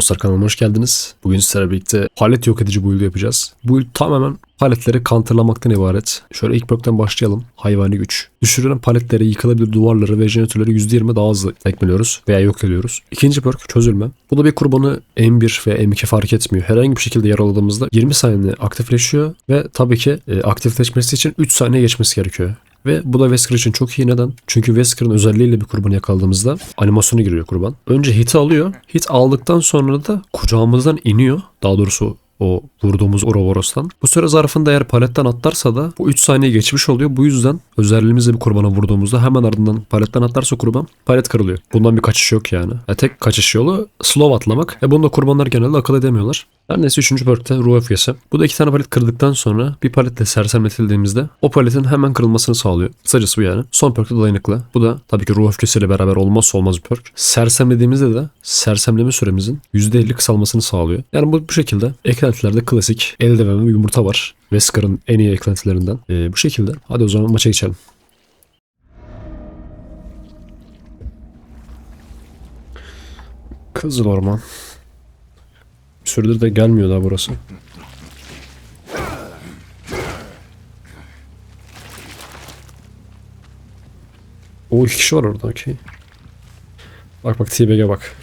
Dostlar kanalıma hoş geldiniz. Bugün sizlerle birlikte palet yok edici build yapacağız. Build tamamen paletleri counterlamaktan ibaret. Şöyle ilk bölümden başlayalım. Hayvani güç. Düşürülen paletleri, yıkılabilir duvarları ve jeneratörleri %20 daha hızlı tekmeliyoruz veya yok ediyoruz. İkinci perk çözülme. Bu da bir kurbanı M1 ve M2 fark etmiyor. Herhangi bir şekilde yaraladığımızda 20 saniye aktifleşiyor ve tabii ki e, aktifleşmesi için 3 saniye geçmesi gerekiyor. Ve bu da Wesker için çok iyi. Neden? Çünkü Wesker'ın özelliğiyle bir kurbanı yakaladığımızda animasyona giriyor kurban. Önce hit'i alıyor. Hit aldıktan sonra da kucağımızdan iniyor. Daha doğrusu o vurduğumuz Ouroboros'tan. Bu süre zarfında eğer paletten atlarsa da bu 3 saniye geçmiş oluyor. Bu yüzden özelliğimizle bir kurbana vurduğumuzda hemen ardından paletten atlarsa kurban palet kırılıyor. Bundan bir kaçış yok yani. E tek kaçış yolu slow atlamak. E bunu da kurbanlar genelde akıl edemiyorlar. Her neyse 3. perkte ruh öfkesi. Bu da iki tane palet kırdıktan sonra bir paletle sersemletildiğimizde o paletin hemen kırılmasını sağlıyor. Kısacası bu yani. Son perkte dayanıklı. Bu da tabii ki ruh öfkesiyle beraber olmazsa olmaz bir perk. Sersemlediğimizde de sersemleme süremizin %50 kısalmasını sağlıyor. Yani bu, bu şekilde eklentilerde klasik eldiven ve yumurta var. Wesker'ın en iyi eklentilerinden. Ee, bu şekilde. Hadi o zaman maça geçelim. Kızıl Orman. Bir süredir de gelmiyor daha burası. O iki kişi var orada okey. Bak bak T-Bag'e bak.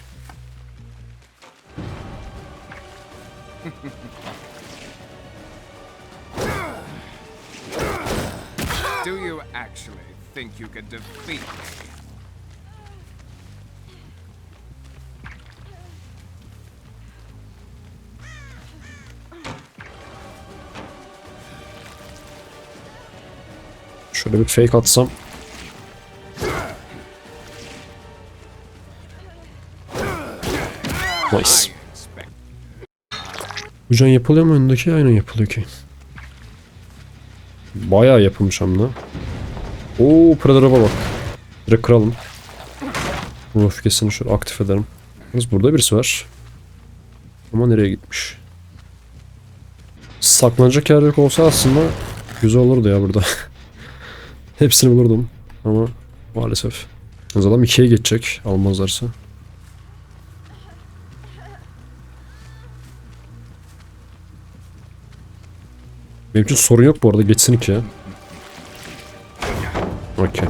Fake atsam. Nice. Bu can yapılıyor mu önündeki? Aynen yapılıyor ki. Bayağı yapılmış hem de. Oo Predator'a bak. Direkt kıralım. Bu öfkesini şöyle aktif edelim. Yalnız burada birisi var. Ama nereye gitmiş? Saklanacak yer yok olsa aslında güzel olurdu ya burada. Hepsini bulurdum. Ama maalesef. Yalnız adam ikiye geçecek almazlarsa. Benim için sorun yok bu arada geçsin ikiye. Okey.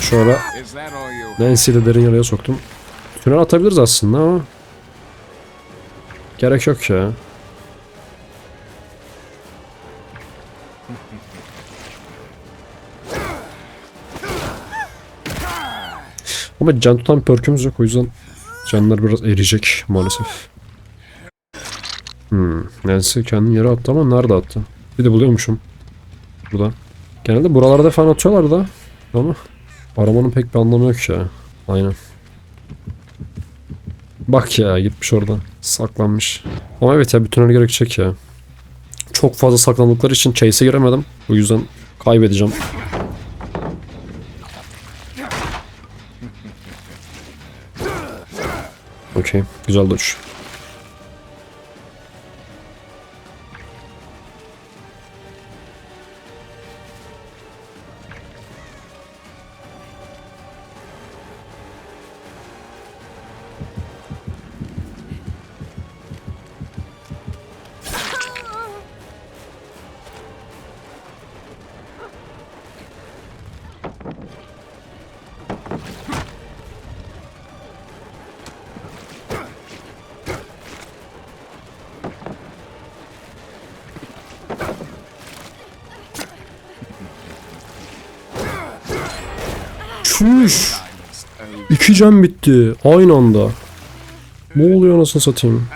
Şöyle Nancy'yi de derin yaraya soktum. Tünel atabiliriz aslında ama gerek yok ya. Ama can tutan perkümüz yok o yüzden canlar biraz eriyecek maalesef. Hmm, Nancy kendini yere attı ama nerede attı? Bir de buluyormuşum. Burada. Genelde buralarda falan atıyorlar da ama aramanın pek bir anlamı yok ya. Aynen. Bak ya gitmiş orada. Saklanmış. Ama evet ya bir tünel gerekecek ya. Çok fazla saklandıkları için chase'e giremedim. O yüzden kaybedeceğim. Okey. Güzel dodge. Çüş. İki can bitti. Aynı anda. Ne oluyor anasını satayım?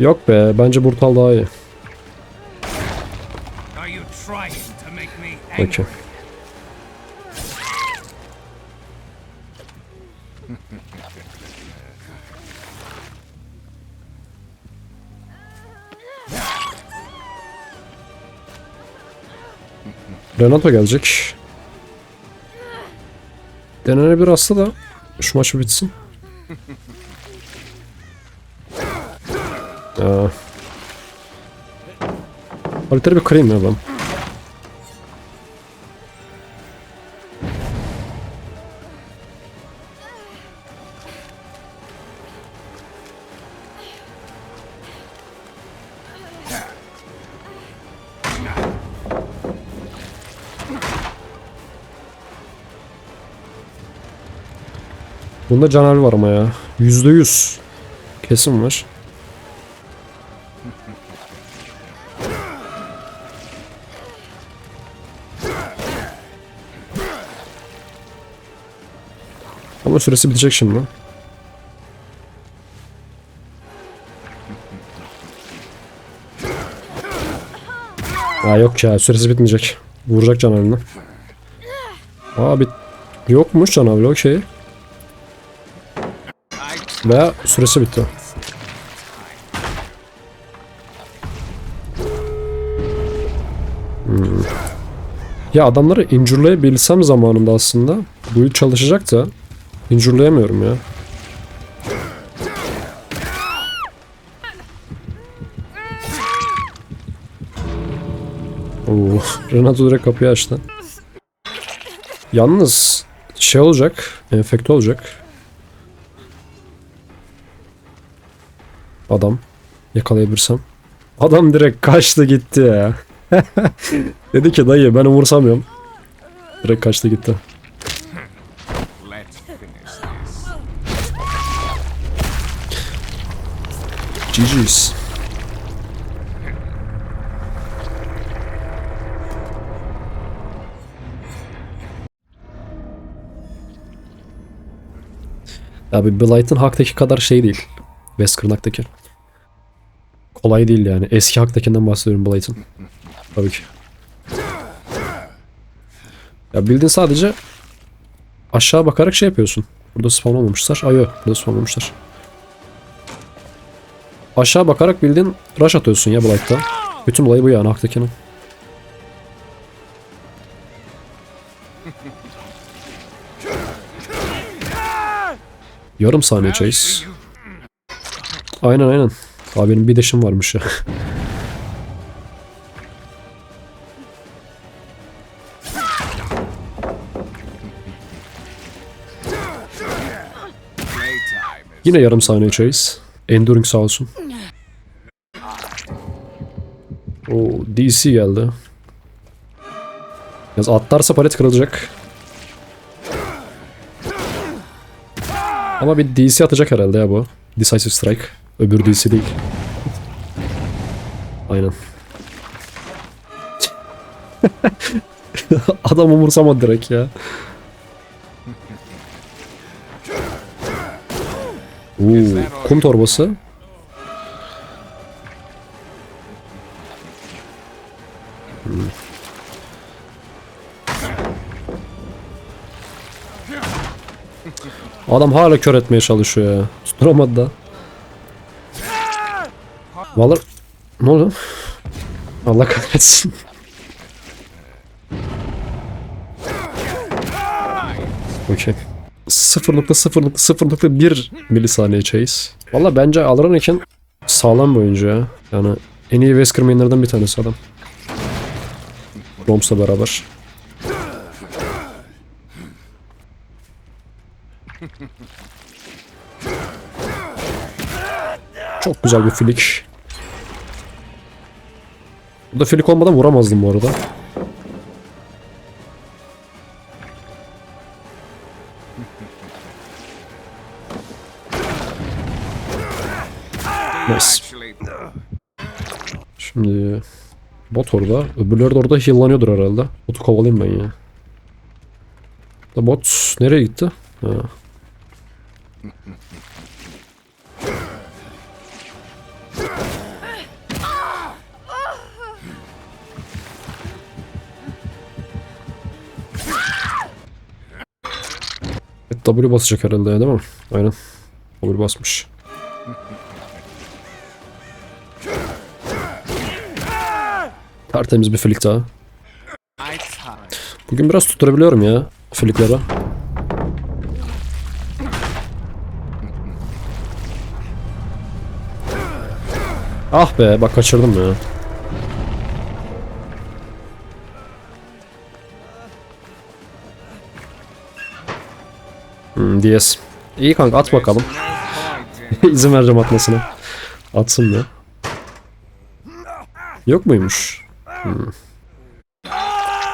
Yok be. Bence Burtal daha iyi. You Renato gelecek. Denene bir da şu maçı bitsin. Ee, Halitleri bir kırayım ya ben. Bunda canavar var ama ya. Yüzde yüz. Kesin var. Ama süresi bitecek şimdi. Aa yok ya süresi bitmeyecek. Vuracak canavarını. Aa bit yokmuş canavar okey. Veya süresi bitti. Hmm. Ya adamları injurlayabilsem zamanında aslında bu yıl çalışacak da injurlayamıyorum ya. Oo, Renato direkt kapıyı açtı. Yalnız şey olacak, enfekte olacak. Adam yakalayabilirsem. Adam direkt kaçtı gitti ya. Dedi ki dayı ben umursamıyorum. Direkt kaçtı gitti. GG's. Abi Blight'ın Hak'taki kadar şey değil. Wesker'ın Hak'taki. Kolay değil yani. Eski Hak'takinden bahsediyorum Blight'ın. Tabii ki. Ya bildiğin sadece aşağı bakarak şey yapıyorsun. Burada spawn olmamışlar. Ay. Burada spawn olmamışlar. Aşağı bakarak bildiğin rush atıyorsun ya Blight'ta. Bütün olayı bu yani Hak'takinin. Yarım saniye chase. Aynen aynen. Abi benim bir deşim varmış ya. Yine yarım saniye chase. Enduring sağ olsun. Oo DC geldi. Yalnız atlarsa palet kırılacak. Ama bir DC atacak herhalde ya bu. Decisive Strike. Öbür DC değil. Aynen. Adam umursamadı direkt ya. Oo, kum torbası. Hmm. Adam hala kör etmeye çalışıyor ya. Tutturamadı da. Vallahi ne oldu? Allah kahretsin. Okey. 0.0.0.1 milisaniye chase. Valla bence Alran için sağlam bir oyuncu ya. Yani en iyi Wesker mainlerden bir tanesi adam. Roms'la beraber. Çok güzel bir flick. Bu da flick olmadan vuramazdım bu arada. Nice. Şimdi bot orada. Öbürleri de orada heal'lanıyordur herhalde. Botu kovalayayım ben ya. Da bot nereye gitti? Ha. W basacak herhalde ya değil mi? Aynen. W basmış. Tertemiz bir flick daha. Bugün biraz tutturabiliyorum ya flickleri. Ah be bak kaçırdım ya. Hmm, DS. İyi kanka at bakalım. İzin vereceğim atmasına. Atsın ya. Yok muymuş? Hmm.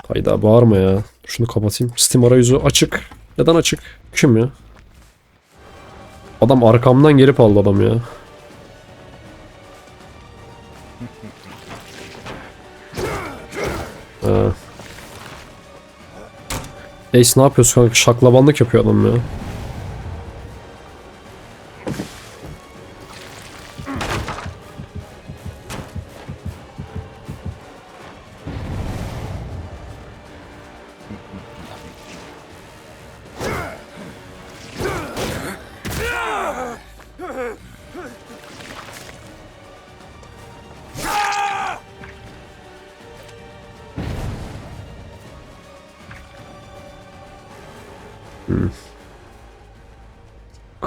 Hayda bağırma ya. Şunu kapatayım. Steam arayüzü açık. Neden açık? Kim ya? Adam arkamdan gelip aldı adam ya. Ha. Ace ne yapıyorsun kanka? Şaklabanlık yapıyor adam ya.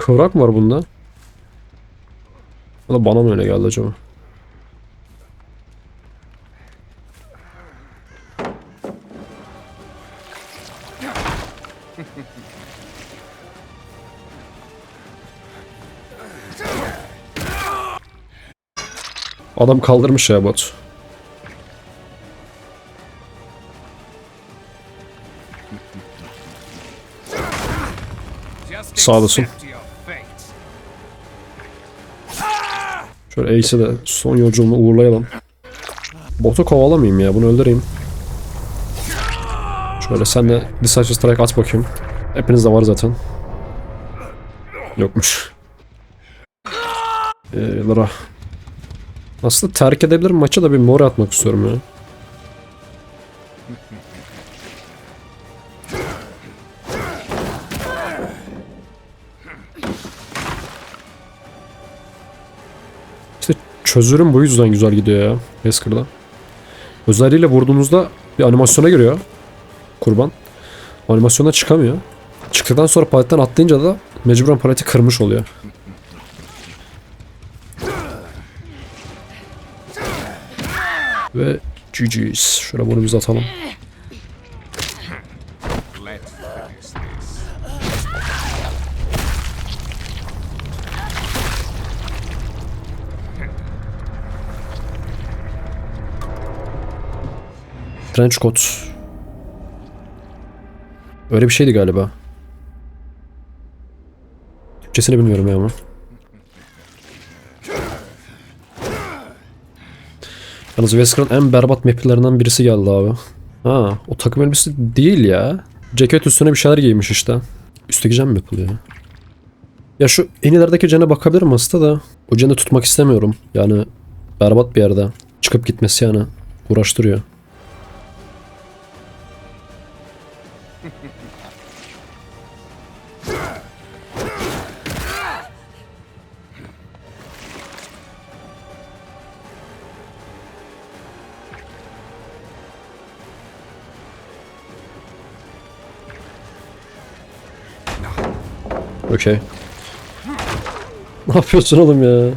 Kıvrak var bunda? Ya da bana mı öyle geldi acaba? Adam kaldırmış ya bot. Sağ olasın. Şöyle Ace'i de son yolculuğuna uğurlayalım. Botu kovalamayayım ya bunu öldüreyim. Şöyle sen de Decisive Strike at bakayım. Hepinizde var zaten. Yokmuş. Ee, Lara. Aslında terk edebilirim maçı da bir mor atmak istiyorum ya. Çözürüm bu yüzden güzel gidiyor ya Wesker'da. Özelliğiyle vurduğunuzda bir animasyona giriyor. Kurban. Animasyona çıkamıyor. Çıktıktan sonra paletten atlayınca da mecburen paleti kırmış oluyor. Ve GG's. Şöyle bunu biz atalım. Trench coat. Öyle bir şeydi galiba. Türkçesini bilmiyorum ya ama. Yalnız Wesker'ın en berbat maplerinden birisi geldi abi. Ha, o takım elbisesi değil ya. Ceket üstüne bir şeyler giymiş işte. Üstteki cam mı yapılıyor? Ya şu en ilerideki cene bakabilirim aslında da. O ceni tutmak istemiyorum. Yani berbat bir yerde. Çıkıp gitmesi yani. Uğraştırıyor. Okey. Ne yapıyorsun oğlum ya?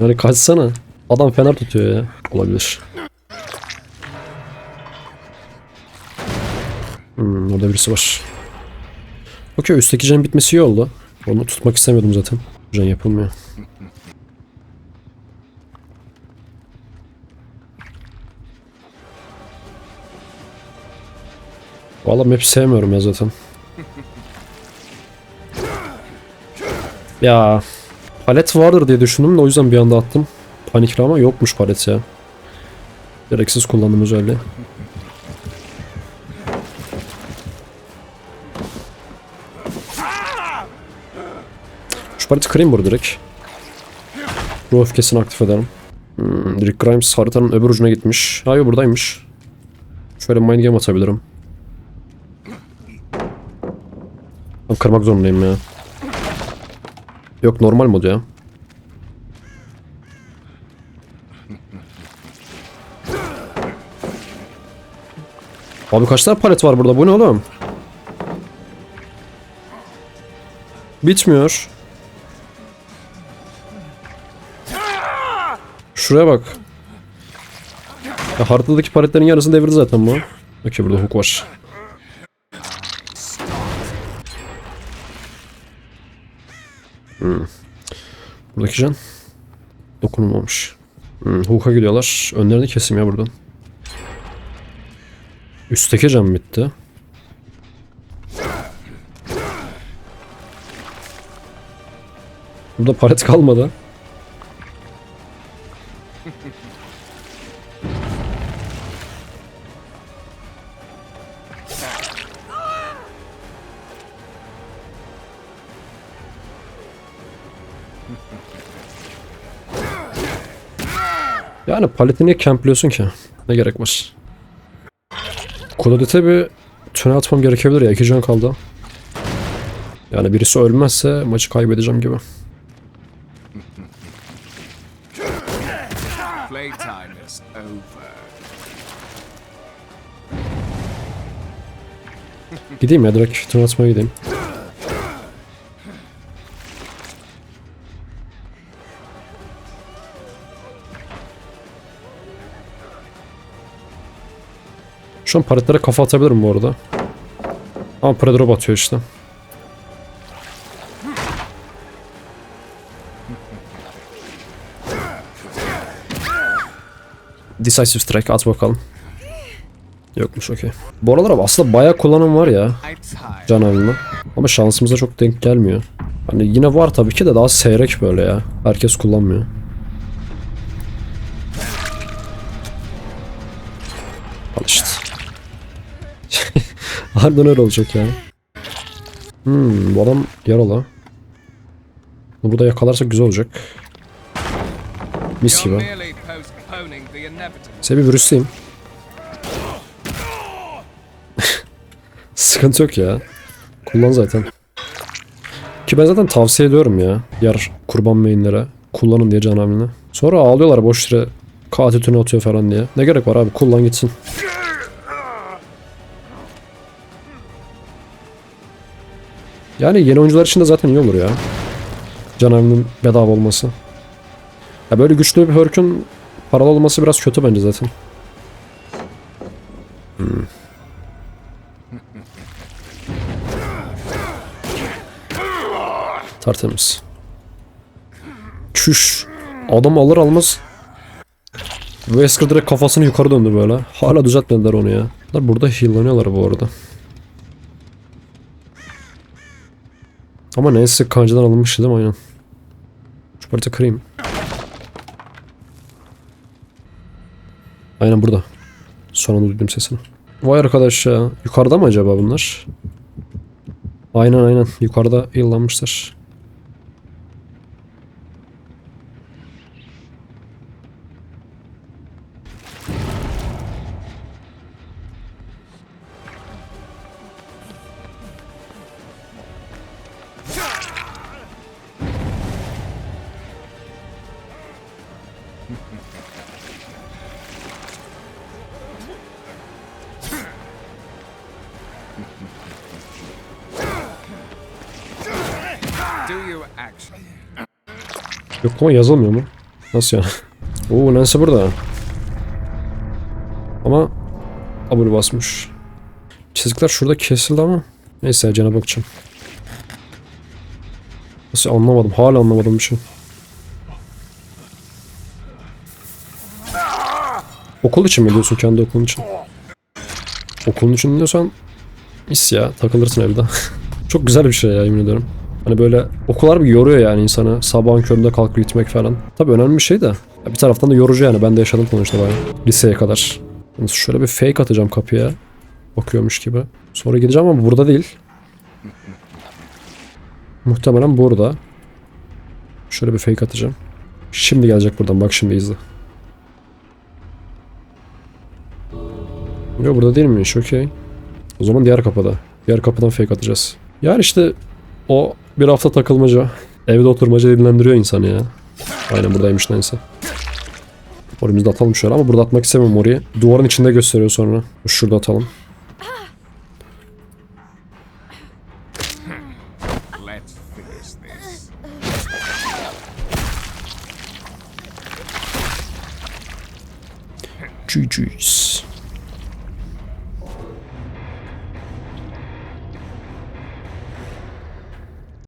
Yani kaçsana. Adam fener tutuyor ya. Olabilir. Hmm, orada birisi var. Okey üstteki can bitmesi iyi oldu. Onu tutmak istemiyordum zaten. Can yapılmıyor. Valla map sevmiyorum ya zaten. Ya palet vardır diye düşündüm de o yüzden bir anda attım. Panikle ama yokmuş palet ya. Gereksiz kullandım özelliği. Şu paleti kırayım burada direkt. Ruh öfkesini aktif ederim. Hmm, Rick Grimes haritanın öbür ucuna gitmiş. Hayır buradaymış. Şöyle mind game atabilirim. Ben kırmak zorundayım ya. Yok normal mod ya. Abi kaç tane palet var burada? Bu ne oğlum? Bitmiyor. şuraya bak. Ya haritadaki paletlerin yarısını devirdi zaten bu. Okey burada hook var. Hmm. Buradaki can dokunulmamış. Hmm, hook'a gidiyorlar. Önlerini kesim ya buradan. Üstteki cam bitti. Burada palet kalmadı. Yani paleti niye campliyorsun ki? Ne gerek var? Claudette'e bir tüne atmam gerekebilir ya. iki can kaldı. Yani birisi ölmezse maçı kaybedeceğim gibi. Gideyim ya direkt tüne atmaya gideyim. Şu an paletlere kafa atabilirim bu arada. Ama Predrop atıyor işte. Decisive Strike at bakalım. Yokmuş okey. Bu aralar aslında bayağı kullanım var ya can avında. Ama şansımıza çok denk gelmiyor. Hani yine var tabii ki de daha seyrek böyle ya. Herkes kullanmıyor. Harbiden öyle olacak ya. Hmm, bu adam yaralı. Bunu Burada yakalarsak güzel olacak. Mis gibi. bir virüsleyeyim. Sıkıntı yok ya. Kullan zaten. Ki ben zaten tavsiye ediyorum ya. Diğer kurban mainlere. Kullanın diye canavini. Sonra ağlıyorlar boş yere katil tünü atıyor falan diye. Ne gerek var abi kullan gitsin. Yani yeni oyuncular için de zaten iyi olur ya. Canavinin bedava olması. Ya böyle güçlü bir Hurk'ün paralı olması biraz kötü bence zaten. Hmm. Tertemiz. Çüş. Adam alır almaz Wesker direkt kafasını yukarı döndü böyle. Hala düzeltmediler onu ya. Burada heal'lanıyorlar bu arada. Ama neyse kancadan alınmıştı değil mi aynen. Şu parça kırayım. Aynen burada. Son anda duydum sesini. Vay arkadaş ya. Yukarıda mı acaba bunlar? Aynen aynen. Yukarıda yıllanmışlar. Yok ama yazılmıyor mu? Nasıl yani? Oo Nancy burada. Ama abone basmış. Çizikler şurada kesildi ama. Neyse cana bakacağım. Nasıl anlamadım. Hala anlamadım bir şey. Okul için mi diyorsun kendi okulun için? Okulun için diyorsan is ya takılırsın evde. Çok güzel bir şey ya yemin ederim. Hani böyle okullar bir yoruyor yani insanı. Sabahın köründe kalkıp gitmek falan. Tabii önemli bir şey de. Bir taraftan da yorucu yani. Ben de yaşadım sonuçta bayağı. Liseye kadar. Şöyle bir fake atacağım kapıya. Bakıyormuş gibi. Sonra gideceğim ama burada değil. Muhtemelen burada. Şöyle bir fake atacağım. Şimdi gelecek buradan. Bak şimdi izle. Yok burada değil miymiş? Okey. O zaman diğer kapıda. Diğer kapıdan fake atacağız. Yani işte o bir hafta takılmaca. Evde oturmaca dinlendiriyor insanı ya. Aynen buradaymış neyse. Orimizi de atalım şöyle ama burada atmak istemiyorum orayı. Duvarın içinde gösteriyor sonra. Şurada atalım.